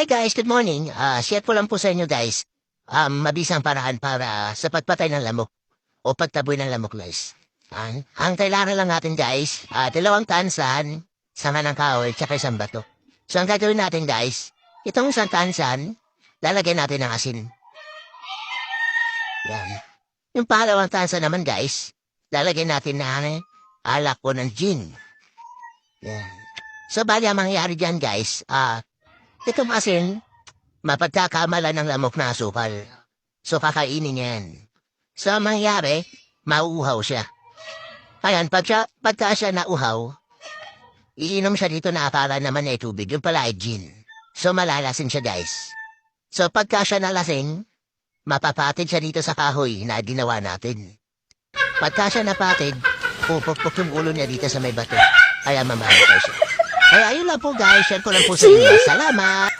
Hi guys, good morning. Ah, share ko lang po sa inyo guys. Um, mabisang paraan para sa pagpatay ng lamok o pagtaboy ng lamok guys. Ang, ang kailangan lang natin guys, ah, dalawang tansan, sama ng kahoy, tsaka isang bato. So ang gagawin natin guys, itong isang tansan, lalagyan natin ng asin. Yan. Yung pangalawang tansan naman guys, lalagyan natin ng alak ko ng gin. Yan. So bali ang mangyayari dyan guys, ah, itong asin, mapagkakamala ng lamok na asukal. So kakainin yan. So ang mangyayari, mauuhaw siya. Ayan, pag siya, pagka siya nauhaw, iinom siya dito na akala naman ay tubig, yung pala ay gin. So malalasin siya guys. So pagka siya nalasing, mapapatid siya dito sa kahoy na ginawa natin. Pagka siya napatid, pupukpok yung ulo niya dito sa may bato. Kaya mamamatay siya. Kaya ayun lang po guys, share ko lang po sa inyo. Salamat!